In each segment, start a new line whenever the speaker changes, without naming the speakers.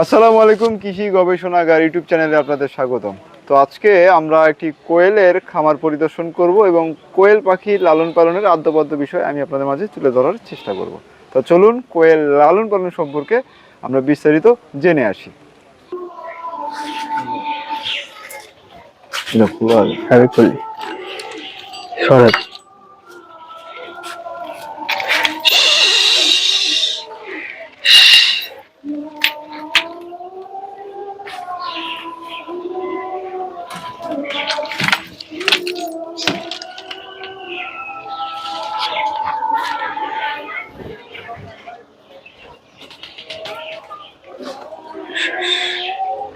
আসসালামু আলাইকুম, কৃষি গবেষণাগার ইউটিউব চ্যানেলে আপনাদের স্বাগতম। তো আজকে আমরা একটি কোয়েলের খামার পরিদর্শন করব এবং কোয়েল পাখির লালন পালনের আদ্যপদ্য বিষয় আমি আপনাদের মাঝে তুলে ধরার চেষ্টা করব। তো চলুন, কোয়েল লালন পালন সম্পর্কে আমরা বিস্তারিত জেনে আসি।
আমি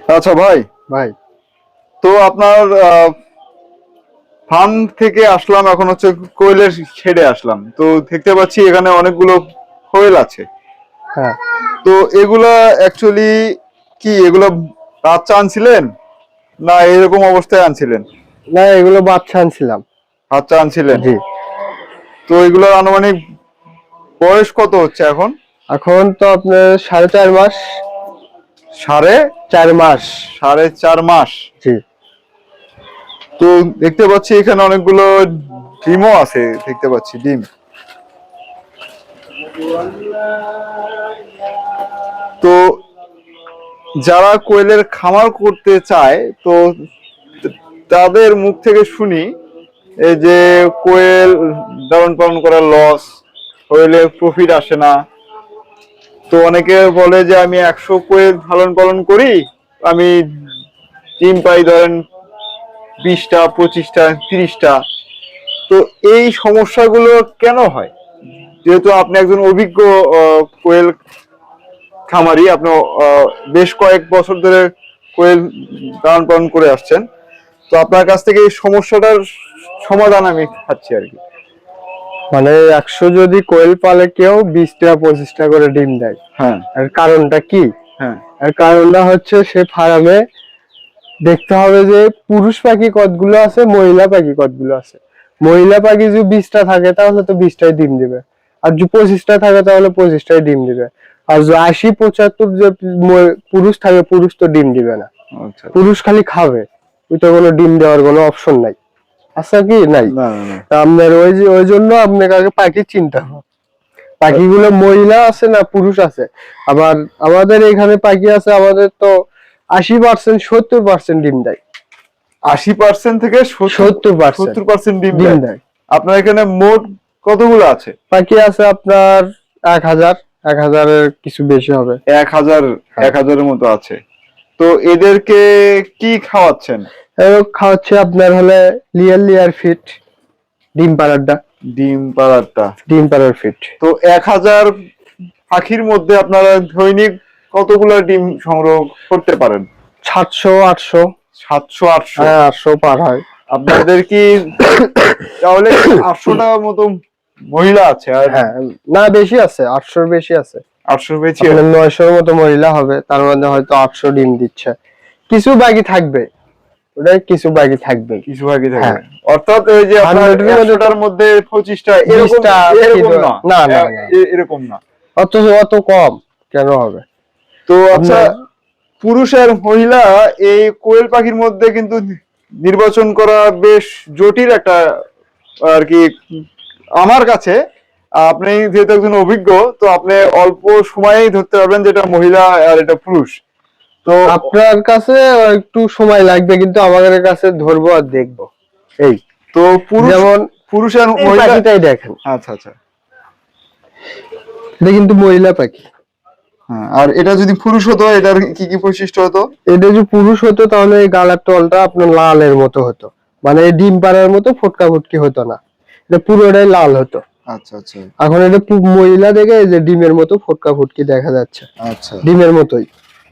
আচ্ছা ভাই।
ভাই।
তো আপনার ফার্ম থেকে আসলাম এখন হচ্ছে কোয়েলের ছেড়ে আসলাম। তো দেখতে পাচ্ছি এখানে অনেকগুলো কোয়েল আছে।
হ্যাঁ।
তো এগুলা অ্যাকচুয়ালি কি এগুলো বাচ্চা আনছিলেন? না এরকম অবস্থায় আনছিলেন?
না এগুলো বাচ্চা আনছিলাম।
বাচ্চা আনছিলেন?
জি।
তো এগুলোর আনুমানিক বয়স কত হচ্ছে এখন?
এখন তো আপনার সাড়ে চার মাস।
সাড়ে
চার মাস।
সাড়ে চার মাস।
জি।
তো দেখতে পাচ্ছি এখানে অনেকগুলো ডিমও আছে দেখতে পাচ্ছি ডিম। তো যারা কোয়েলের খামার করতে চায় তো তাদের মুখ থেকে শুনি এই যে কোয়েল লালন পালন করার লস কোয়েলে প্রফিট আসে না। তো অনেকে বলে যে আমি একশো কোয়েল লালন পালন করি, আমি ডিম পাই ধরেন বিশটা, পঁচিশটা, তিরিশটা। তো এই সমস্যাগুলো কেন হয়? যেহেতু আপনি একজন অভিজ্ঞ কোয়েল খামারি, আপনি বেশ কয়েক বছর ধরে কোয়েল লালন পালন করে আসছেন। তো আপনার কাছ থেকে এই সমস্যাটার সমাধান আমি খাচ্ছি আর কি।
মানে একশো যদি কোয়েল পালে কেউ বিশটা পঁচিশটা করে ডিম দেয়।
হ্যাঁ।
এর কারণটা কি?
হ্যাঁ।
এর কারণটা হচ্ছে সে ফার্মে দেখতে হবে যে পুরুষ পাখি কতগুলো আছে মহিলা পাখি কতগুলো আছে। মহিলা পাখি যদি বিশটা থাকে তাহলে তো বিশটাই ডিম দিবে। আর যদি পঁচিশটা থাকে তাহলে পঁচিশটাই ডিম দিবে। আর যদি আশি পঁচাত্তর যে পুরুষ থাকে পুরুষ তো ডিম দিবে না।
আচ্ছা।
পুরুষ খালি খাবে। ওই তো কোনো ডিম দেওয়ার কোনো অপশন নাই। আচ্ছা কি? নাই। আপনার ওই যে ওই জন্য আপনাকে আগে পাখি চিন্তা পাখিগুলো মহিলা আছে না পুরুষ আছে? আবার আমাদের এখানে পাখি আছে আমাদের তো আশি পার্সেন্ট সত্তর পার্সেন্ট ডিম দেয়।
আশি পার্সেন্ট থেকে
সত্তর
সত্তর পার্সেন্ট ডিম
ডিম
দেয়। আপনার এখানে মোট কতগুলো আছে?
পাখি আছে আপনার এক হাজার। এক হাজারের কিছু বেশি হবে।
এক হাজার। এক হাজারের মতো আছে। তো এদেরকে কি খাওয়াচ্ছেন?
খাওয়াচ্ছে আপনার হলে লিয়ার লিয়ার ফিট ডিম পাড়ারটা
ডিম পাড়ারটা
ডিম পাড়ার ফিট।
তো এক হাজার পাখির মধ্যে আপনারা দৈনিক কতগুলো ডিম সংগ্রহ করতে পারেন?
সাতশো আটশো।
সাতশো আটশো।
হ্যাঁ আটশো পার হয়।
আপনাদের কি তাহলে আটশোটা মতো মহিলা আছে আর
হ্যাঁ না বেশি আছে আটশোর বেশি আছে।
আটশো পেয়েছি
আপনার নয়শোর মতো মহিলা হবে তার মধ্যে হয়তো আটশো ডিম দিচ্ছে। কিছু বাকি থাকবে। কিছু বাকি থাকবে।
কিছু
হ্যাঁ।
অর্থাৎ ওই যে আপনার
মধ্যে
একশোটার মধ্যে পঁচিশটা এরকম এরকম না।
না, না,
এ-
না।
এ- এরকম না।
অত অত কম কেন হবে?
তো আচ্ছা
আপনার-
পুরুষ আর মহিলা এই কোয়েল পাখির মধ্যে কিন্তু নির্বাচন করা বেশ জটিল একটা আর কি আমার কাছে। আপনি যেহেতু একজন অভিজ্ঞ তো আপনি অল্প সময়েই ধরতে পারবেন যেটা মহিলা আর এটা পুরুষ। তো
আপনার কাছে একটু সময় লাগবে কিন্তু আমাদের কাছে ধরবো আর দেখব। এই
তো পুরুষ
যেমন
পুরুষ আর
এই
মহিলা
পাখিটাই দেখেন।
আচ্ছা আচ্ছা।
এটা কিন্তু মহিলা পাখি।
হ্যাঁ, আর এটা যদি পুরুষ হতো এটার কি কি বৈশিষ্ট্য হতো?
এটা যদি পুরুষ হতো তাহলে এই গালার টলটা আপনার লালের মতো হতো। মানে ডিম পাড়ার মতো ফটকা ফুটকি হতো না। এটা পুরোটাই লাল হতো।
আচ্ছা আচ্ছা।
এখন এটা মহিলা দেখে এই যে ডিমের মতো ফটকা ফুটকি দেখা যাচ্ছে।
আচ্ছা।
ডিমের মতোই।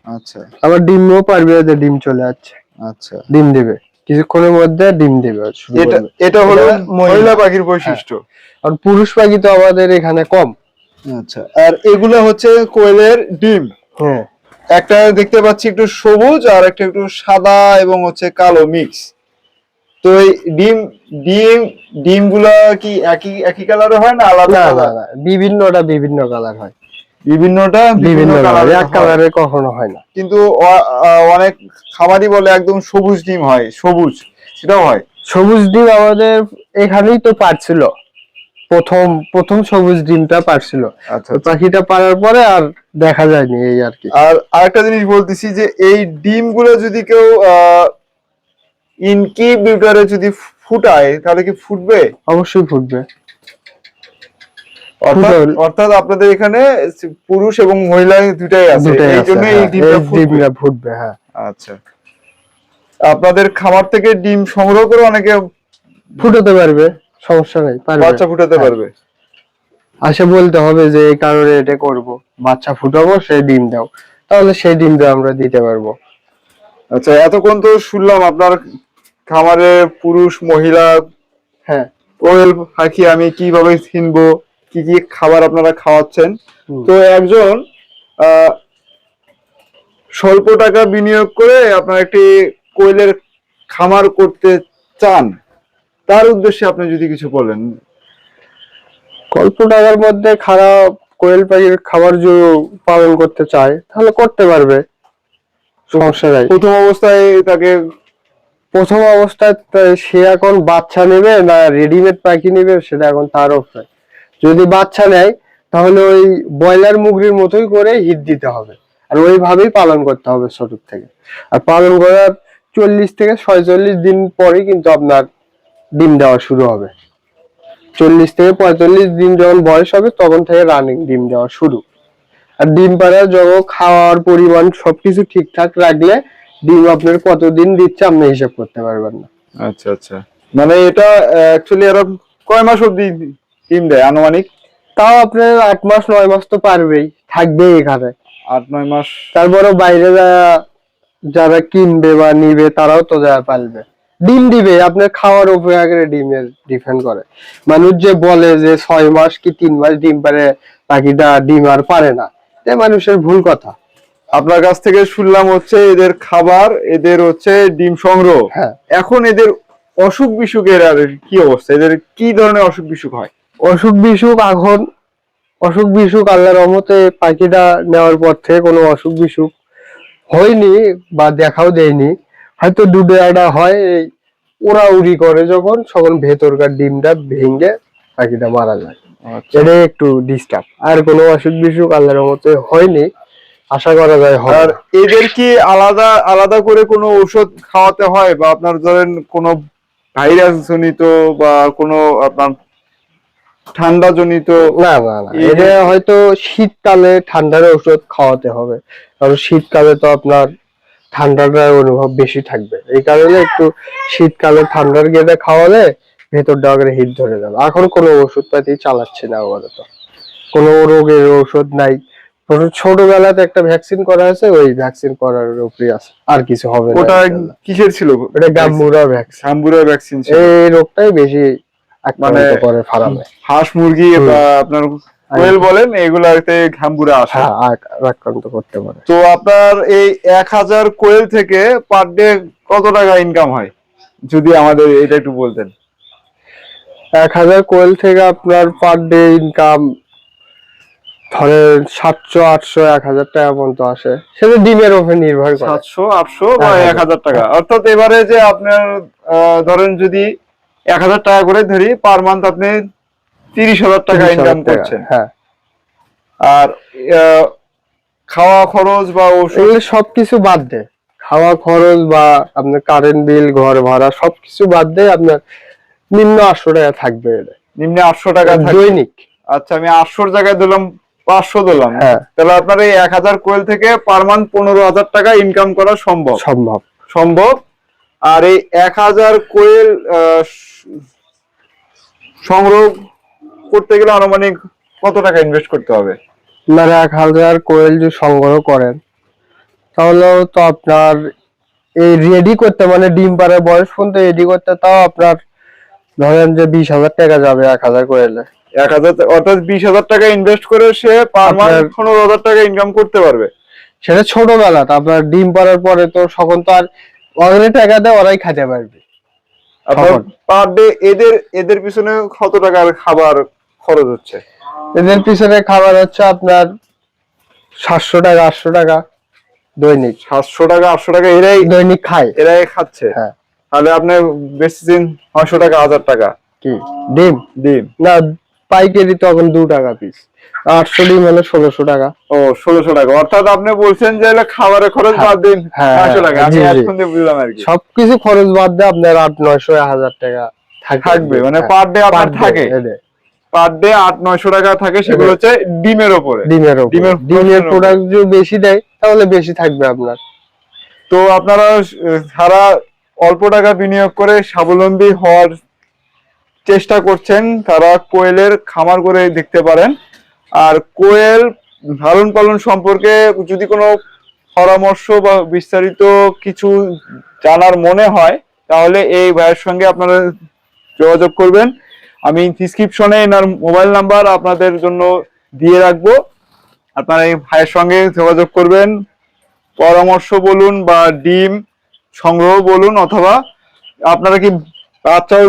আচ্ছা।
আবার ডিমও পারবে যে ডিম চলে যাচ্ছে
আচ্ছা।
ডিম দিবে। কিছুক্ষণের মধ্যে ডিম দিবে।
এটা এটা হলো
মহিলা।
মহিলা পাখির বৈশিষ্ট্য।
আর পুরুষ পাখি তো আমাদের এখানে কম।
আচ্ছা। আর এগুলো হচ্ছে কোয়েলের ডিম।
হ্যাঁ।
একটা দেখতে পাচ্ছি একটু সবুজ আর একটা একটু সাদা এবং হচ্ছে কালো মিক্স তো এই ডিম ডিম ডিমগুলা কি একই একই কালারে হয় না আলাদা আলাদা
বিভিন্নটা বিভিন্ন কালার হয়।
বিভিন্নটা
বিভিন্ন কালার এক কালারে কখনো হয় না।
কিন্তু আহ, অনেক খামারি বলে একদম সবুজ ডিম হয় সবুজ সেটাও হয়।
সবুজ ডিম আমাদের এখানেই তো পারছিল। প্রথম প্রথম সবুজ ডিমটা পারছিল।
আচ্ছা
পাখিটা পারার পরে আর দেখা যায়নি এই আর কি।
আর আরেকটা জিনিস বলতেছি যে এই ডিমগুলো যদি কেউ ইনকিউবেটরে যদি ফুটায় তাহলে কি ফুটবে?
অবশ্যই ফুটবে।
অর্থাৎ অর্থাৎ আপনাদের এখানে পুরুষ এবং মহিলা দুটাই আছে। এই জন্য এই
হ্যাঁ,
ডিমটা ফুটবে।
হ্যাঁ।
আচ্ছা। আপনাদের খামার থেকে ডিম সংগ্রহ করে অনেকে
ফুটাতে পারবে সমস্যা নেই পারবে।
বাচ্চা ফুটাতে
হ্যাঁ।
পারবে।
আসে বলতে হবে যে এই কারণে এটা করব। বাচ্চা ফুটাবো সেই ডিম দাও। তাহলে সেই ডিমটা আমরা দিতে পারব।
আচ্ছা এতক্ষণ তো শুনলাম আপনার খামারে পুরুষ মহিলা
হ্যাঁ।
কোয়েল পাখি আমি কীভাবে চিনবো? কি কি খাবার আপনারা খাওয়াচ্ছেন? তো একজন স্বল্প টাকা বিনিয়োগ করে আপনার একটি কোয়েলের খামার করতে চান তার উদ্দেশ্যে আপনি যদি কিছু বলেন।
অল্প টাকার মধ্যে খারাপ কোয়েল পাখির খাবার যদি পালন করতে চায় তাহলে করতে পারবে। সমস্যা নাই।
প্রথম অবস্থায় তাকে
প্রথম অবস্থায় সে এখন বাচ্চা নেবে না রেডিমেড পাখি নেবে সেটা এখন তার উপরে যদি বাচ্চা নেয়, তাহলে ওই ব্রয়লার মুগরির মতোই করে হিট দিতে হবে। আর ওইভাবেই পালন করতে হবে ছোট থেকে। আর পালন করার চল্লিশ থেকে ছয়চল্লিশ দিন পরে কিন্তু আপনার ডিম দেওয়া শুরু হবে। চল্লিশ থেকে পঁয়তাল্লিশ দিন যখন বয়স হবে, তখন থেকে রানিং ডিম দেওয়া শুরু। আর ডিম পাড়ার যখন খাওয়ার পরিমাণ সবকিছু ঠিকঠাক রাখলে ডিম আপনার কতদিন দিচ্ছে আপনি হিসাব করতে পারবেন না।
আচ্ছা আচ্ছা। মানে এটা অ্যাকচুয়ালি এরা কয় মাস অব্দি ডিম দেয় আনুমানিক?
তাও আপনার আট মাস নয় মাস তো পারবেই থাকবেই এখানে।
আট নয় মাস।
তারপরে বাইরে যারা কিনবে বা নিবে তারাও তো যারা পালবে ডিম দিবে আপনার খাওয়ার উপরে আগে ডিমের ডিপেন্ড করে। মানুষ যে বলে যে ছয় মাস কি তিন মাস ডিম পারে পাখিটা ডিম আর পারে না। এটা মানুষের ভুল কথা।
আপনার কাছ থেকে শুনলাম হচ্ছে এদের খাবার এদের হচ্ছে ডিম সংগ্রহ।
হ্যাঁ।
এখন এদের অসুখ বিসুখের আর কি অবস্থা? এদের কি ধরনের অসুখ বিসুখ হয়?
অসুখ বিসুখ এখন অসুখ বিসুখ আল্লাহর রহমতে পাখিটা নেওয়ার পর থেকে কোনো অসুখ বিসুখ হয়নি বা দেখাও দেয়নি। হয়তো দুটো একটা হয় এই উড়াউড়ি করে যখন তখন ভেতরকার ডিমটা ভেঙে পাখিটা মারা যায়।
আচ্ছা।
এটাই একটু ডিস্টার্ব আর কোনো অসুখ বিসুখ আল্লাহর রহমতে হয়নি। আশা করা যায়
আর এদের কি আলাদা আলাদা করে কোনো ঔষধ খাওয়াতে হয়? বা আপনার ধরেন কোনো ভাইরাস জনিত বা কোনো আপনার ঠান্ডা জনিত
না না। না এটা হয়তো শীতকালে ঠান্ডার ওষুধ খাওয়াতে হবে। কারণ শীতকালে তো আপনার ঠান্ডাটার অনুভব বেশি থাকবে। এই কারণে একটু শীতকালে ঠান্ডার গেদে খাওয়ালে ভেতরটা আগে হিট ধরে যাবে। এখন কোনো ওষুধ পাতি চালাচ্ছে না আপাতত। কোনো রোগের ওষুধ নাই। ছোটবেলাতে একটা ভ্যাকসিন করা আছে ওই ভ্যাকসিন করার উপরে আছে আর কিছু হবে না
ওটা কিসের ছিল?
ওটা গাম্বুরা ভ্যাকসিন
সাম্বুরার ভ্যাকসিন ছিল।
এই রোগটাই বেশি
মানে-
করে ফার্মে।
হাঁস মুরগি বা আপনার কোয়েল বলেন এগুলাতে ঘাম্বুরা আসে।
হ্যাঁ আক্রান্ত করতে পারে।
তো আপনার এই এক হাজার কোয়েল থেকে পার ডে কত টাকা ইনকাম হয়? যদি আমাদের এটা একটু বলতেন।
এক হাজার কোয়েল থেকে আপনার পার ডে ইনকাম ধরেন সাতশো আটশো এক হাজার টাকা পর্যন্ত আসে। সেটা ডিমের উপর নির্ভর করে।
সাতশো আটশো বা
এক হাজার।
টাকা। অর্থাৎ এবারে যে আপনার ধরেন যদি এক হাজার টাকা করে ধরি পার মান্থ আপনি তিরিশ হাজার টাকা ইনকাম করছেন।
হ্যাঁ।
আর খাওয়া খরচ বা ওষুধ
সবকিছু বাদ দেয় খাওয়া খরচ বা আপনার কারেন্ট বিল ঘর ভাড়া সবকিছু বাদ দিয়ে আপনার নিম্ন আটশো টাকা থাকবে
নিম্নে আটশো টাকা
দৈনিক।
আচ্ছা আমি আটশোর জায়গায় দিলাম পাঁচশো দিলাম।
হ্যাঁ।
তাহলে আপনার এই এক হাজার কোয়েল থেকে পার মান্থ পনেরো হাজার টাকা ইনকাম করা সম্ভব।
সম্ভব।
সম্ভব। আর এই এক হাজার কোয়েল সংগ্রহ করতে গেলে আনুমানিক কত টাকা ইনভেস্ট করতে হবে?
আপনারা এক হাজার কোয়েল যদি সংগ্রহ করেন তাহলেও তো আপনার এই রেডি করতে মানে ডিম পাড়ার বয়স পর্যন্ত রেডি করতে তাও আপনার ধরেন যে বিশ হাজার টাকা যাবে এক হাজার কোয়েলে।
এক হাজার অর্থাৎ বিশ হাজার টাকা ইনভেস্ট করে সে পার মান্থ পনেরো হাজার টাকা ইনকাম করতে পারবে।
সেটা ছোটবেলাতে আপনার ডিম পাড়ার পরে তো সকল তো আর ওদের টাকা দেয় ওরাই খাইতে পারবে।
আপনার পার ডে এদের এদের পিছনে কত টাকার খাবার খরচ হচ্ছে?
এদের পিছনে খাবার হচ্ছে আপনার সাতশো টাকা আটশো টাকা দৈনিক।
সাতশো টাকা আটশো টাকা এরাই
দৈনিক খাই
এরাই খাচ্ছে।
হ্যাঁ।
তাহলে আপনি বেচতেছেন নয়শো টাকা হাজার টাকা।
কি? ডিম?
ডিম।
না পাইকারি তো এখন দু টাকা পিস আটশো ডিম হলে ষোলোশো টাকা।
ও ষোলোশো টাকা। অর্থাৎ আপনি বলছেন যে খাবারের খরচ বাদ দিন
হ্যাঁ,
টাকা। আমি
জি, জি।
এখন বুঝলাম আর কি।
সবকিছু খরচ বাদ দিয়ে আপনার আট নয়শো হাজার টাকা থাকবে
মানে
হ্যাঁ,
পার ডে
per
আপনার থাকে। পার ডে আট নয়শো টাকা থাকে সেগুলো হচ্ছে ডিমের ওপরে।
ডিমের।
ডিমের
ডিমের প্রোডাক্ট যদি বেশি দেয় তাহলে বেশি থাকবে আপনার।
তো আপনারা সারা অল্প টাকা বিনিয়োগ করে স্বাবলম্বী হওয়ার চেষ্টা করছেন তারা কোয়েলের খামার করে দেখতে পারেন। আর কোয়েল লালন পালন সম্পর্কে যদি কোনো পরামর্শ বা বিস্তারিত কিছু জানার মনে হয়, তাহলে এই ভাইয়ের সঙ্গে আপনারা যোগাযোগ করবেন। আমি ডিসক্রিপশনে এনার মোবাইল নাম্বার আপনাদের জন্য দিয়ে রাখব। আপনারা এই ভাইয়ের সঙ্গে যোগাযোগ করবেন। পরামর্শ বলুন বা ডিম সংগ্রহ বলুন অথবা আপনারা কি বাচ্চাও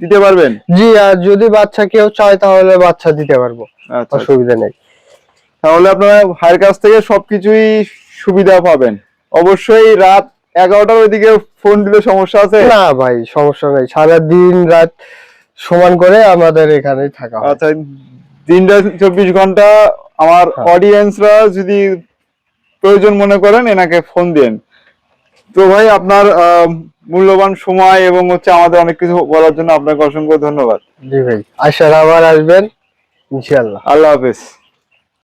দিতে পারবেন?
জি আর যদি বাচ্চা কেউ চায় তাহলে বাচ্চা দিতে পারব।
আচ্ছা
অসুবিধা নেই।
তাহলে আপনারা ভাইয়ের কাছ থেকে সবকিছুই সুবিধা পাবেন। অবশ্যই রাত এগারোটার ওইদিকে ফোন দিলে সমস্যা আছে?
না ভাই সমস্যা নেই। সারা দিন রাত সমান করে আমাদের এখানেই থাকা।
আচ্ছা দিনটা চব্বিশ ঘণ্টা। আমার
হ্যাঁ।
অডিয়েন্সরা যদি প্রয়োজন মনে করেন এনাকে ফোন দেন। তো ভাই আপনার মূল্যবান সময় এবং হচ্ছে আমাদের অনেক কিছু বলার জন্য আপনাকে অসংখ্য ধন্যবাদ।
জি ভাই আসার আবার আসবেন ইনশাল্লাহ
আল্লাহ হাফেজ।